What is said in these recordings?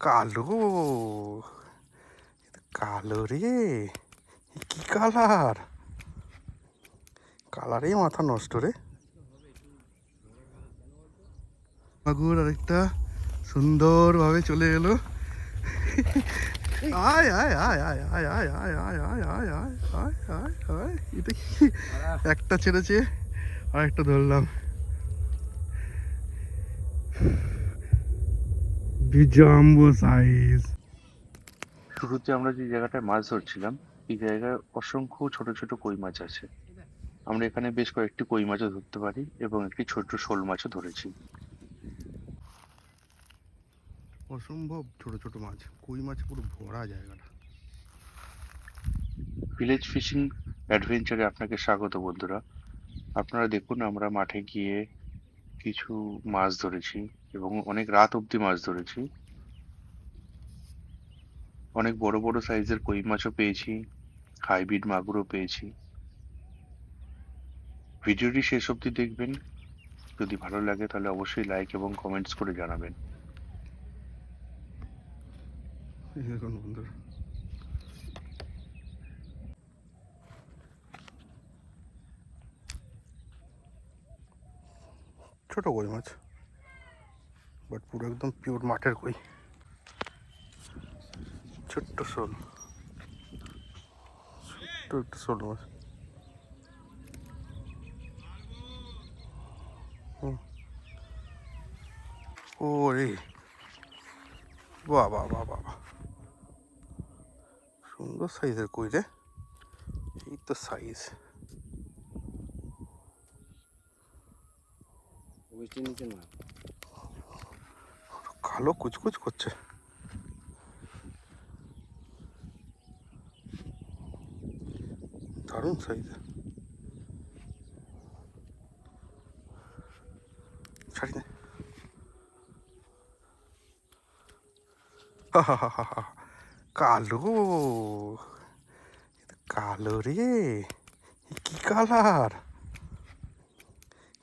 কালো কালো রে কি কালার কালারেই মাথা নষ্ট রে মাগুর আরেকটা সুন্দরভাবে চলে এলো আয় আয় আয় আয় আয় আয় আয় আয় আয় আয় আয় আয় আয় আয় এটা কি একটা ছেড়েছে আর একটা বিজাম্বো সাইজ শুরুতে আমরা যে জায়গাটায় মাছ ধরছিলাম এই জায়গায় অসংখ্য ছোট ছোট কই মাছ আছে। আমরা এখানে বেশ কয়েকটি কই মাছও ধরতে পারি এবং একটি ছোট শোল মাছও ধরেছি। অসম্ভব ছোট ছোট মাছ। কই মাছ পুরো ভরা জায়গাটা। ভিলেজ ফিশিং অ্যাডভেঞ্চারে আপনাকে স্বাগত বন্ধুরা। আপনারা দেখুন আমরা মাঠে গিয়ে কিছু মাছ ধরেছি এবং অনেক রাত অবধি মাছ ধরেছি। অনেক বড় বড় সাইজের কই মাছও পেয়েছি, হাইব্রিড মাগুরও পেয়েছি। ভিডিওটি শেষ অবধি দেখবেন। যদি ভালো লাগে তাহলে অবশ্যই লাইক এবং কমেন্টস করে জানাবেন এই দেখুন বন্ধুরা ছোট কই মাছ? বাট পুরো একদম পিওর মাঠের কই। ছোট্ট শোল। ছোট্ট একটা শোল মাছ। ও রে বাহ বাহ। সুন্দর সাইজের কই রে? এই তো সাইজ বৃষ্টির নিচে না। কালো কুচকুচ করছে। দারুণ সাইজ ছাড়ি নে। কালো। কালো রে। কি কালার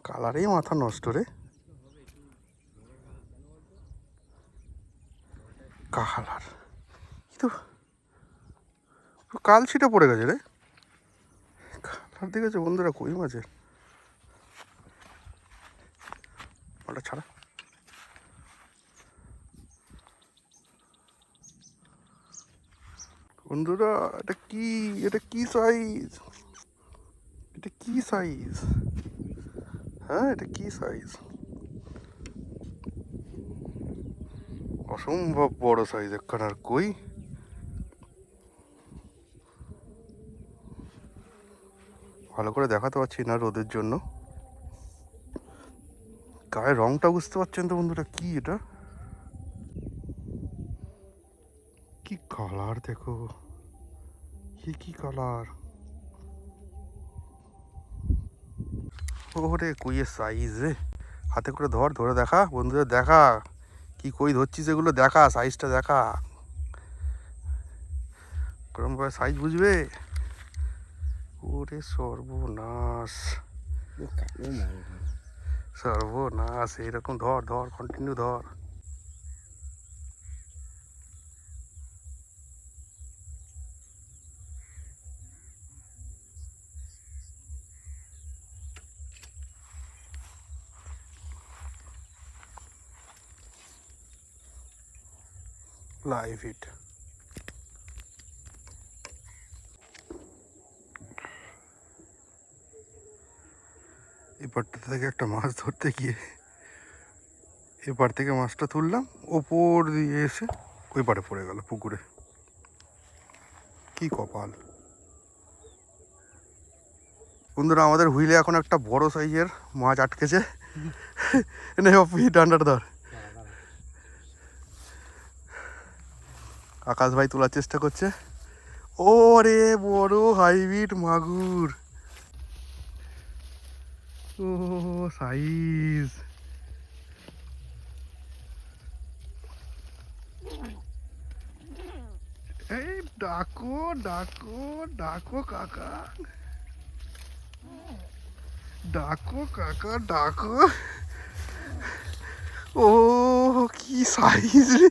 কালারেই মাথা নষ্ট রে। কালার। কিন্তু কাল ছিটা পড়ে গেছে রে। কালার দেখেছে বন্ধুরা, কই মাছের? ওটা ছাড়া। বন্ধুরা, এটা কি এটা কি সাইজ এটা কি সাইজ হ্যাঁ এটা কি সাইজ অসম্ভব বড় সাইজ একখানার কই? ভালো করে দেখাতে পারছি না রোদের জন্য। গায়ের রংটা বুঝতে পারছেন তো বন্ধুরা, কি এটা? কি কালার দেখো? কি কি কালার ওরে কইয়ের সাইজ রে? হাতে করে ধর ধরে দেখা। বন্ধুদের দেখা। কি কই ধরছিস এগুলো? দেখা সাইজটা দেখা। ভাবে সাইজ বুঝবে? ওরে সর্বনাশ। সর্বনাশ এরকম ধর ধর কন্টিনিউ ধর। Live hit. এপারটা থেকে একটা মাছ ধরতে গিয়ে এপার থেকে মাছটা তুললাম ওপর দিয়ে এসে ওই পারে পড়ে গেল পুকুরে। কি কপাল। বন্ধুরা আমাদের হুইলে এখন একটা বড় সাইজের মাছ আটকেছে। নে অপি ডান্ডাটা ধর। আকাশ ভাই তোলার চেষ্টা করছে। ও রে বড় হাইব্রিড মাগুর। ও, সাইজ। এই ডাকো ডাকো ডাকো কাকা। ডাকো কাকা, ডাকো। ও, কি সাইজ রে।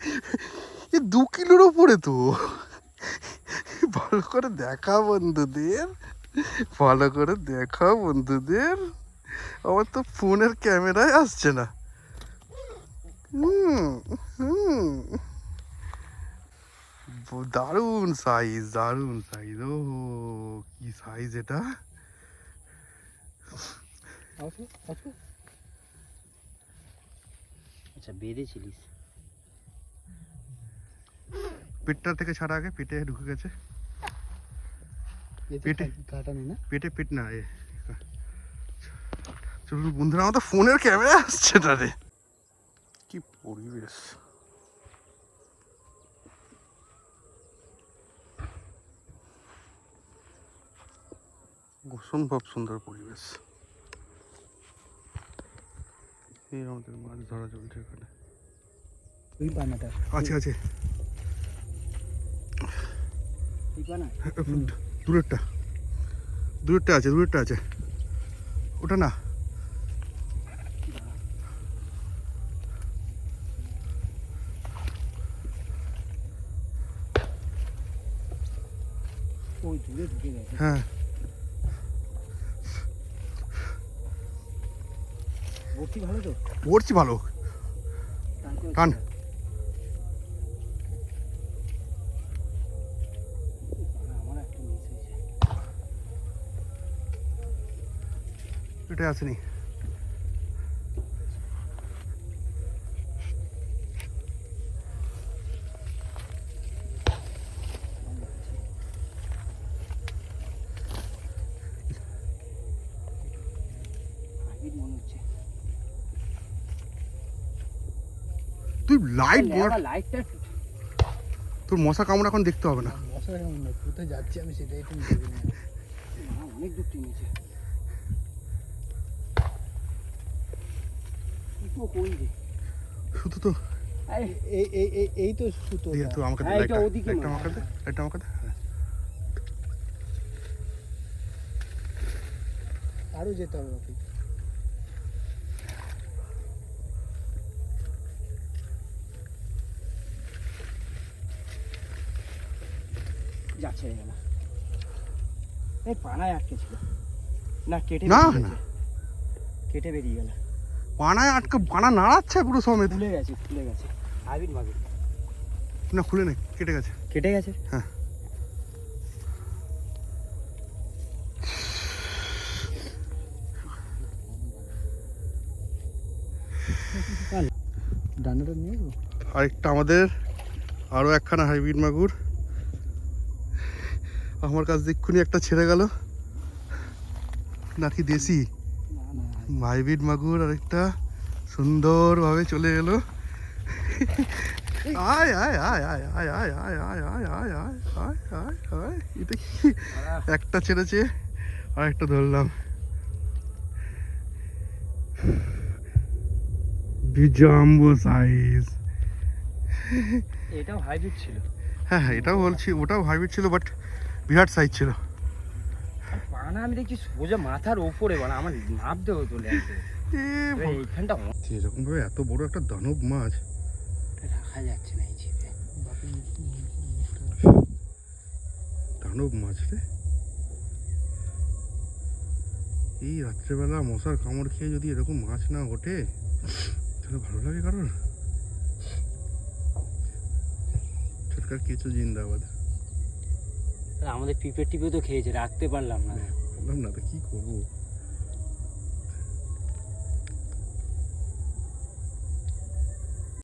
এ দু কিলোর ওপরে তো। ভালো করে দেখা বন্ধুদের, ভালো করে দেখা বন্ধুদের। আমার তো ফোনের ক্যামেরায় আসছে না। হুম হুম। দারুণ সাইজ দারুণ সাইজ ও কি সাইজ এটা। আচ্ছা বেঁধেছিলিস পেটটা থেকে ছাড়া আগে পেটে ঢুকে গেছে। পেটে কাটা নেই না? পেটে পেট না এ। চলুন বন্ধুরা আমার তো ফোনের ক্যামেরা আসছে না রে কি পরিবেশ। অসম্ভব সুন্দর পরিবেশ। এই আমাদের মাছ ধরা চলছে এখানে। ওই পানাটা। আছে আছে। দূরেরটা। দূরেরটা আছে দূরেরটা আছে। ওটা না। হ্যাঁ। ভর্তি ভালো তো? পড়ছি ভালো। টান করে টান। ছেড়ে। পানা আমার একটা মিস হয়েছে এটা আসেনি মনে হচ্ছে তুই লাইট লেবা লাইটটা তোর মশা কামড় এখন দেখতে হবে না। মশা কেমন না কোথায় যাচ্ছি আমি সেটাই নিই অনেক দূর টেনেছে সুতো তো। এই তো সুতো তো আমাকে একটা আমাকে হ্যাঁ। আরও যেতে হবে এই না কেটে না। কেটে বেরিয়ে গেল। পানায় আটকে পানা নাড়াচ্ছে পুরো সমেত। খুলে গেছে খুলে গেছে। হাইব্রিড মাগুর না খুলে নেই কেটে গেছে। কেটে গেছে? হ্যাঁ। ডান্ডাটা নিয়ে যাব? আরেকটা আমাদের আরও একখানা হাইব্রিড মাগুর। আমার কাছ দিক্ষুনি একটা ছেড়ে গেল। নাকি দেশি। হাইব্রিড মাগুর আরেকটা সুন্দরভাবে চলে এলো আয় আয় আয় আয় আয় আয় আয় আয় আয় আয় আয় আয় আয় আয় এটা কি একটা ছেড়েছে আর একটা ধরলাম বিজাম্বো সাইজ এটাও হাইব্রিড ছিল হ্যাঁ হ্যাঁ এটাও বলছি ওটাও হাইব্রিড ছিল বাট বিরাট সাইজ ছিল আর আমি দেখছি সোজা মাথার ওপরে মানে আমার নামতে হতো। এইখানটা এরকম ভাবে এত বড় একটা দানব মাছ? রাখা যাচ্ছে না এই দানব মাছ রে? এই রাত্রেবেলা মশার কামড় খেয়ে যদি এরকম মাছ না ওঠে তাহলে ভালো লাগে কারোর? ছোটকার কিছু জিন্দাবাদ। আমাদের পিঁপড়ে টিপে তো খেয়েছে রাখতে পারলাম না। বললাম না তো কি করব